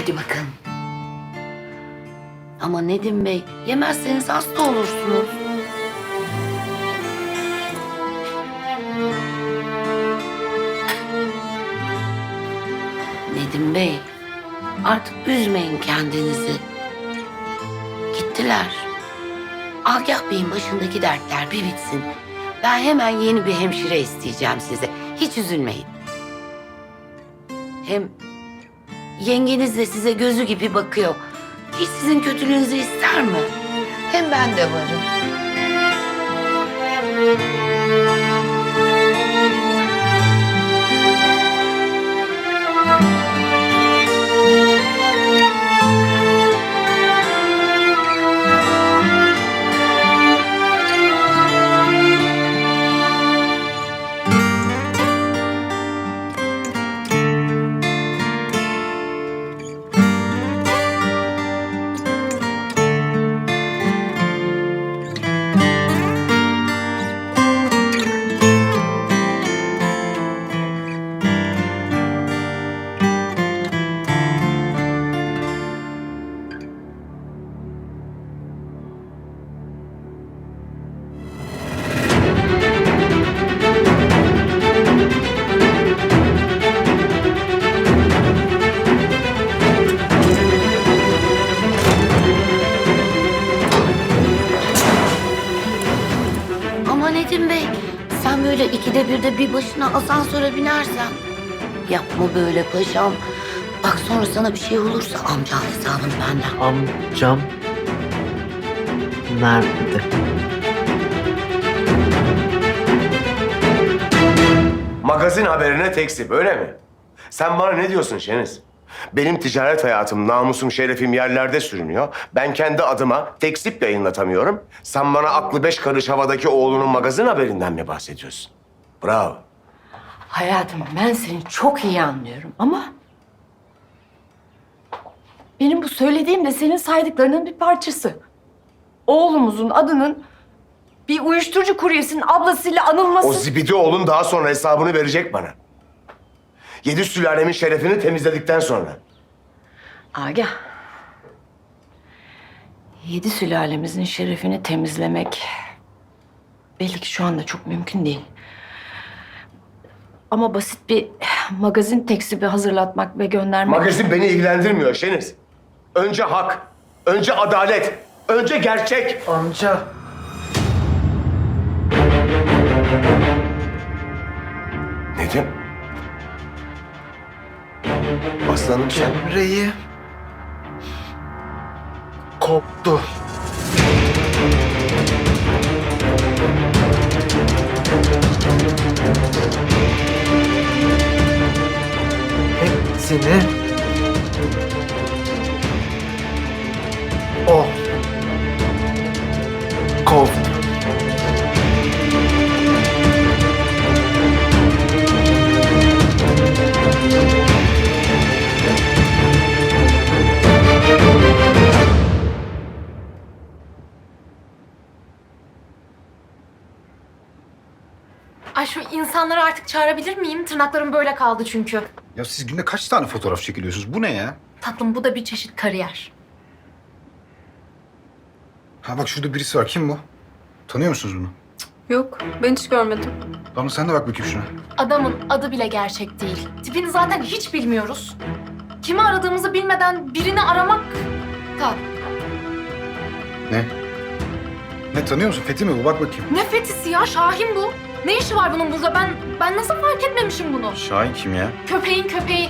Hadi bakalım. Ama Nedim Bey, yemezseniz hasta olursunuz. Nedim Bey, artık üzmeyin kendinizi. Gittiler. Agah Bey'in başındaki dertler bir bitsin. Ben hemen yeni bir hemşire isteyeceğim size. Hiç üzülmeyin. Hem yengeniz de size gözü gibi bakıyor. Hiç sizin kötülüğünüzü ister mi? Hem ben de varım. İkide birde bir başına asansöre binersen. Yapma böyle paşam. Bak sonra sana bir şey olursa amca al hesabını benden. Amcam nerede? Magazin haberine tekzip öyle mi? Sen bana ne diyorsun Şeniz? Benim ticaret hayatım, namusum, şerefim yerlerde sürünüyor. Ben kendi adıma tekzip yayınlatamıyorum. Sen bana aklı beş karış havadaki oğlunun magazin haberinden mi bahsediyorsun? Bravo. Hayatım ben seni çok iyi anlıyorum ama... Benim bu söylediğim de senin saydıklarının bir parçası. Oğlumuzun adının bir uyuşturucu kuryesinin ablasıyla anılması... O zibidi oğlun daha sonra hesabını verecek bana. Yedi sülalemin şerefini temizledikten sonra. Agah. Yedi sülalemizin şerefini temizlemek... Belli ki şu anda çok mümkün değil. Ama basit bir magazin tekstibi hazırlatmak ve göndermek... Magazin beni ilgilendirmiyor Şeniz. Önce hak, önce adalet, önce gerçek. Amca. Nedim? Aslanım sen. Cemre'yi koptu. Hepsini o kovdu. Ay şu insanları artık çağırabilir miyim? Tırnaklarım böyle kaldı çünkü. Ya siz günde kaç tane fotoğraf çekiliyorsunuz? Bu ne ya? Tatlım bu da bir çeşit kariyer. Ha bak şurada birisi var. Kim bu? Tanıyor musunuz bunu? Yok, ben hiç görmedim. Damla sen de bak bakayım şuna. Adamın adı bile gerçek değil. Tipini zaten hiç bilmiyoruz. Kimi aradığımızı bilmeden birini aramak da Ne? Ne tanıyor musun? Fethi mi bu? Bak bakayım. ne fetisi ya Şahin bu. Ne işi var bunun burada? Ben ben nasıl fark etmemişim bunu? Şahin kim ya? Köpeğin köpeği.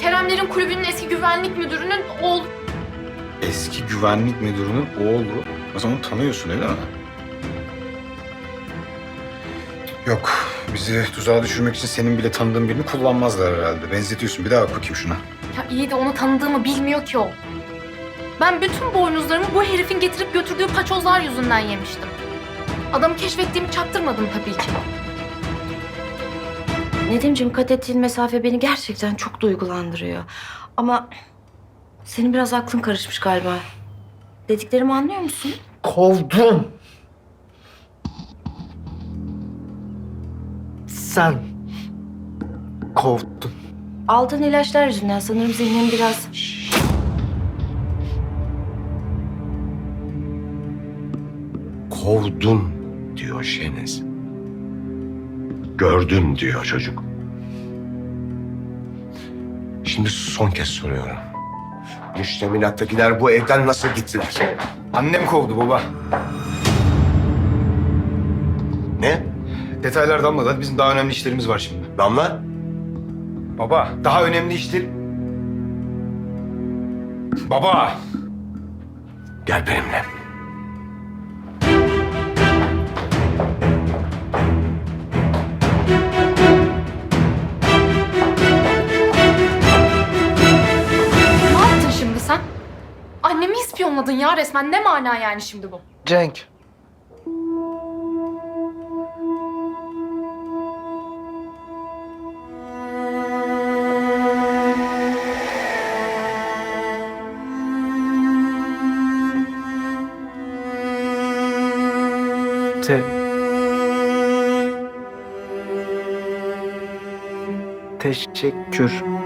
Keremlerin kulübünün eski güvenlik müdürünün oğlu. Eski güvenlik müdürünün oğlu. O zaman onu tanıyorsun öyle mi? Yok. Bizi tuzağa düşürmek için senin bile tanıdığın birini kullanmazlar herhalde. Benzetiyorsun. Bir daha bak bakayım şuna. Ya iyi de onu tanıdığımı bilmiyor ki o. Ben bütün boynuzlarımı bu herifin getirip götürdüğü paçozlar yüzünden yemiştim. Adamı keşfettiğimi çaktırmadım tabii ki. Nedimciğim kat ettiğin mesafe beni gerçekten çok duygulandırıyor. Ama senin biraz aklın karışmış galiba. Dediklerimi anlıyor musun? Kovdum. Sen kovdun. Aldığın ilaçlar yüzünden sanırım zihnin biraz... Kovdun diyor Şeniz. Gördün diyor çocuk. Şimdi son kez soruyorum. Müştemilattakiler bu evden nasıl gittiler? Annem kovdu baba. Ne? Detaylar damladı. Bizim daha önemli işlerimiz var şimdi. Damla? Baba, daha önemli işler... Baba! Gel benimle. İspiyonladın ya resmen. Ne mana yani şimdi bu? Cenk. Te... Teşekkür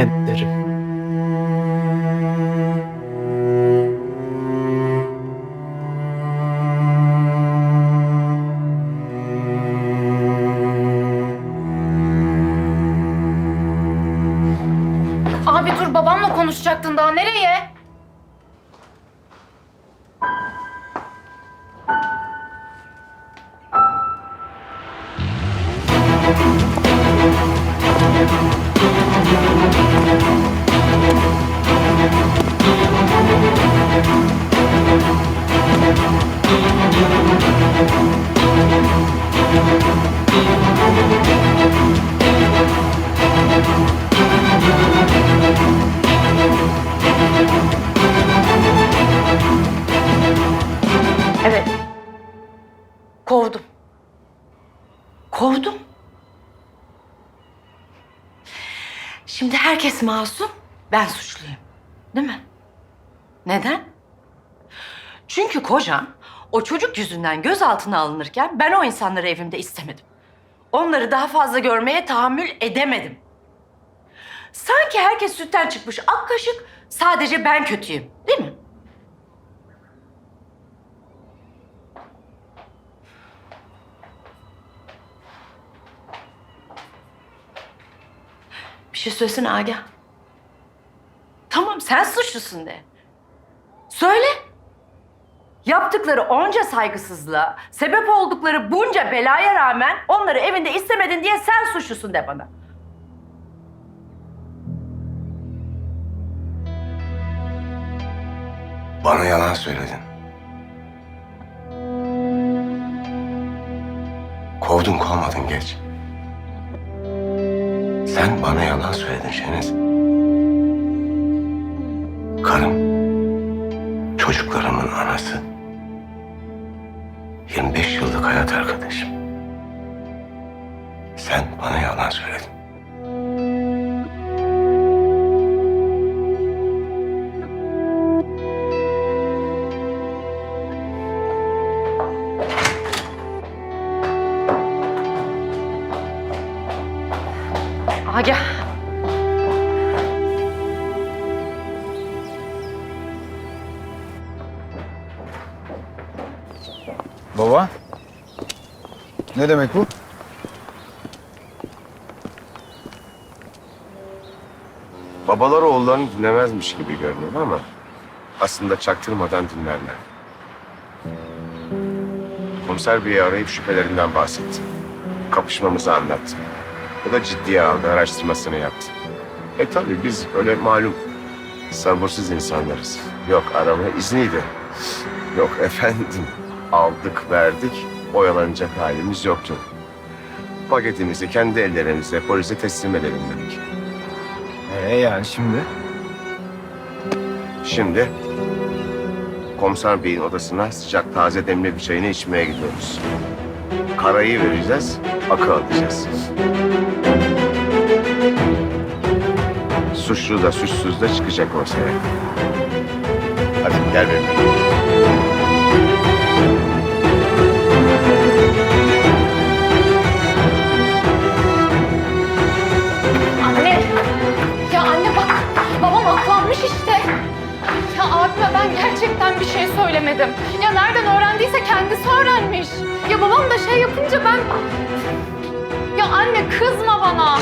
ederim. Herkes masum, ben suçluyum. Değil mi? Neden? Çünkü kocam o çocuk yüzünden gözaltına alınırken ben o insanları evimde istemedim. Onları daha fazla görmeye tahammül edemedim. Sanki herkes sütten çıkmış ak kaşık, sadece ben kötüyüm. Değil mi? Şey söylesene Agah. Tamam sen suçlusun de. Söyle. Yaptıkları onca saygısızlığa, sebep oldukları bunca belaya rağmen onları evinde istemedin diye sen suçlusun de bana. Bana yalan söyledin. Kovdun kovmadın geç. Sen bana yalan söyledin Şeniz. Karım, çocuklarımın anası. 25 yıllık hayat arkadaşım. Sen bana yalan söyledin. Agah. Baba? Ne demek bu? Babalar oğullarını dinlemezmiş gibi görünüyor ama aslında çaktırmadan dinlerler. Komiser Bey'i arayıp şüphelerinden bahsetti. Kapışmamızı anlattı. O da ciddiye aldı, araştırmasını yaptı. E tabii biz öyle malum sabırsız insanlarız. Yok arama izniydi. Yok efendim aldık verdik oyalanacak halimiz yoktu. Paketimizi kendi ellerimizle polise teslim edelim dedik. Ee yani şimdi? Şimdi komiser beyin odasına sıcak taze demli bir çayını içmeye gidiyoruz. Karayı vereceğiz, akı alacağız. Suçlu da suçsuz da çıkacak ortaya. Hadi gel benimle. Anne! Ya anne bak, babam aklanmış işte. Ya abime ben gerçekten bir şey söylemedim öğrendiyse kendisi öğrenmiş. Ya babam da şey yapınca ben... Ya anne kızma bana.